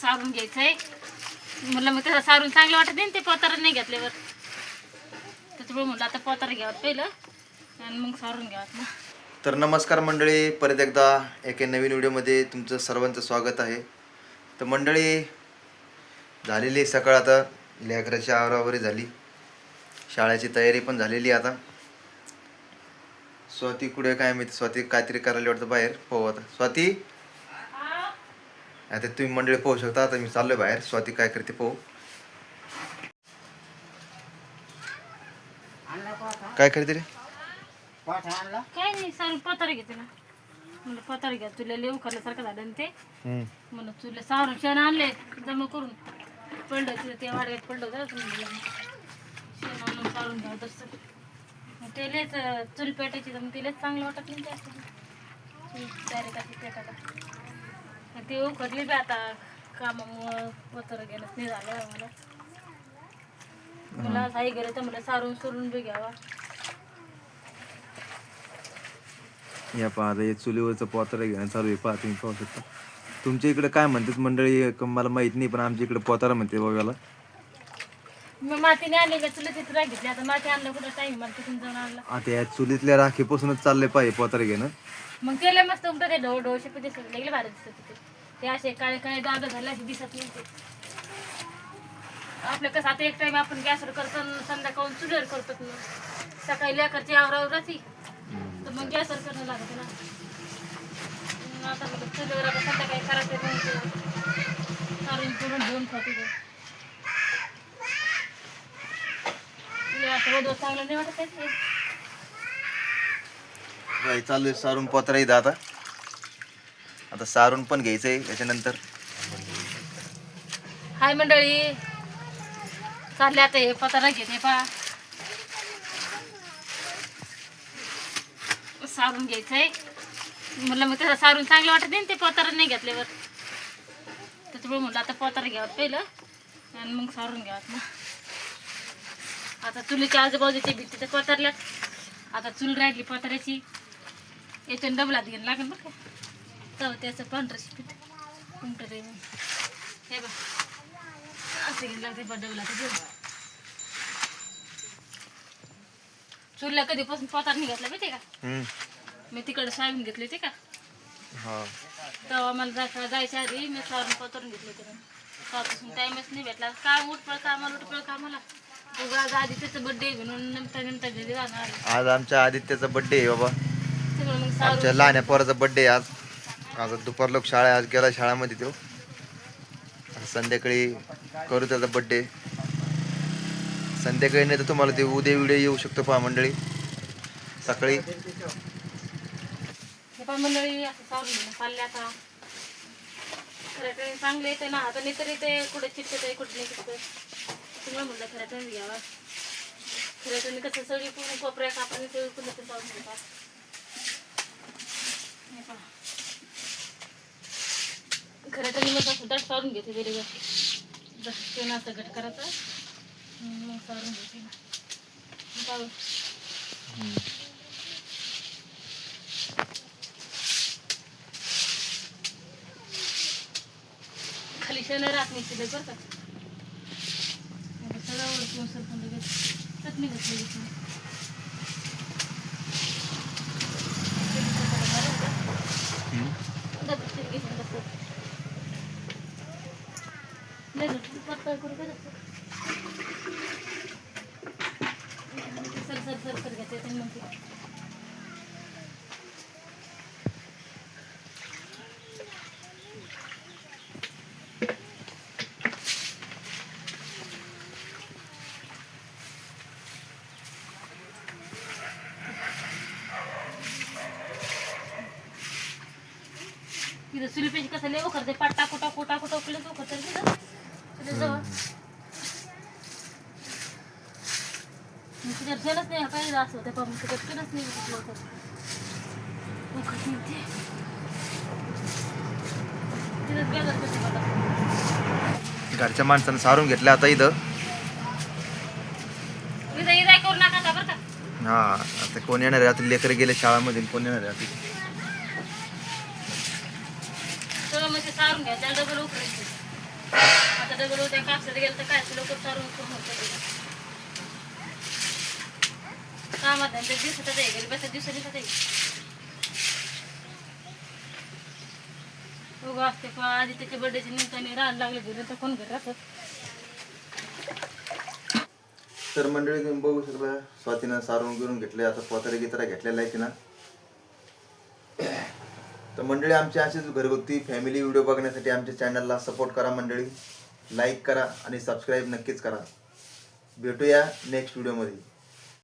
सारून घ्यायचंय. म्हटलं मग त्याला सारून चांगलं वाटत नाही ते पोतारा नाही घेतल्यावर. त्याच्यामुळे म्हटलं आता पोतारा घ्यावं पहिलं आणि मग सारून घ्यावं ना तर नमस्कार मंडळी परत एकदा एका नवीन व्हिडिओमध्ये तुमचं सर्वांचं स्वागत आहे. तर मंडळी झालेली सकाळ आता लेकराची आवरावरी झाली. शाळेची तयारी पण झालेली आहे आता. स्वाती कुठे काय माहिती? स्वाती काहीतरी करायला वाटतं बाहेर. पाहू आता. स्वाती? आता तुम्ही मंडळी पाहू शकता आता मी चाललोय बाहेर. स्वाती काय करते पाहू. काय करते रे? काय नाही सारून पोतारा घेते ना. म्हणलं पोतारा घ्या. तुला लेऊ खाल्ल्यासारखं झालं ना ते. हम्म. म्हणलं तुला सारून शेण आणले जमा करून. पडलं तिथं ते वाड्यात पडलं होतं म्हणलं. शेण आणून सारून घ्यावं तसं मग ते लयच चूल पेटायची तर मग ते लयच चांगलं वाटत नाही जास्त डायरेक्ट पेटायला ते उकडली बी आता कामामुळं पोतारा गेलं नाही झालं मला मला काही गेलं तर मला सारून सुरून बी घ्यावा. या पहा आता हे चुलीवरचं पोतारा घेणं चालू आहे. पहा तुम्ही पाहू शकता. तुमच्या इकडे काय म्हणतात मंडळी? मला माहीत नाही पण आमच्या इकडे पोतारा म्हणते बघायला मग मातीने आणली का? चुलं तिथं रागितली आता माती आणलं कुठं? टाईम मला तिथून जाऊन आणला. आता या चुलीतल्या राखीपासूनच चालले पाहिजे पोतारा घेणं. मग केलं मस्त उमटं ते ढो ढोशे पण दिसत लागले भारी दिसत होते. ते असे काळे काळे दाग झाले असे दिसत नाही ते आपलं कसं आता एक टाइम आपण गॅसवर करतो संध्याकाळून चुलीवर करतो ना. सकाळी लेकरची आवरावर राहते. तर मग गॅसवर करणं लागतं ना. आता चुलीवर आता संध्याकाळी करायचं काढून करून घेऊन खाते चांगलं नाही वाटत चालू सारून पोतारा आता. आता सारून पण घ्यायचंय त्याच्यानंतर हाय मंडळी. चालले आता हे पतारा घेते पा सारून घ्यायचंय. म्हणलं मग त्याला सारून चांगलं वाटत नाही ते पोतारा नाही घेतल्यावर. त्याच्यामुळे म्हटलं आता पतारा घ्यावं पहिलं आणि मग सारून घ्यावं ना आता चुलीच्या आजूबाजूच्या भिंती तर पतारल्यात. आता चूल राहिली पोताऱ्याची. याच्यानं डबलात घ्यायला लागेल बरं का? तेव्हा त्याचं पांढरं पीठ उमटं ते हे बघ. असं घ्यायला लागते बडवला तर घेऊन चुरला कधीपासून पोतार निघातला माहिती का. मी तिकडे सोयाबीन घेतली होती का? हा. तेव्हा मला जायच्या आधी मी सोयाबीन पोतरून घेतली होती. तेव्हापासून टाईमच नाही भेटला. काम उठपळ कामाला उठपळ कामाला. आज आधी त्याचं बड्डे म्हणून घरी जाणार आज आमच्या आदित्याचा बड्डे आहे बाबा. आमच्या लहान्या पोराचा बड्डे आहे आज. आज दुपार लोक शाळा आज गेला शाळामध्ये तो. संध्याकाळी करू त्याचा बड्डे संध्याकाळी नाही तर तुम्हाला ते उद्या व्हिडिओ येऊ शकतो पहा मंडळी. सकाळी. मंडळी चांगले येते ना आता नाही तरी ते कुठे चिटकत आहे कुठे नाही चिटकत तुम्हाला म्हणलं खरं ट्रेन घ्यावा खरं ट्रेन कसं सगळी पूर्ण कोपऱ्या कापाने सगळी पूर्ण ते जाऊन घेतात हे पहा. खरं ट्रेन मग असं दट सारून घेते वेगवेगळं जसं असं घट करायचं. मग सारून घेते खाली शेण राहत नाही शिल्लक बरं का? आता सगळं वरतून सरकून लगेच. चटणी घातली घातली सर सर सर सर घेते आणि मग ते तिथं सुलिपेची कसं लय करते पाट टाकू टाकू टाकू टाकू लय करते नाही असं होतं पण तिच्यात नाही गेलं कसं घरच्या माणसानं सारून घेतलं आता इथं. इथं इजाय करू नका आता बरं का? हा आता कोण येणार आहे? आता लेकर गेले शाळामध्ये कोण येणार आहे आता? सगळं म्हणजे सारून घ्या त्याला डबल उकरायचं दगड त्या कापसात गेलं तर काय लोक चालून पूर्ण कामात दिवसात आहे घरी दिवसा दिवसात आहे. उगा असते पण आधी त्याच्या बर्थडेच्या निमित्ताने राहायला लागले घरी तर कोण तर मंडळी तुम्ही बघू शकता स्वातीनं सारून गिरून घेतले आता पोतारे गितारा घेतलेला आहे तिनं. तर मंडळी आमची अशीच घरगुती फॅमिली व्हिडिओ बघण्यासाठी आमच्या चॅनलला सपोर्ट करा मंडळी. लाईक करा आणि सबस्क्राईब नक्कीच करा. भेटूया नेक्स्ट व्हिडिओमध्ये.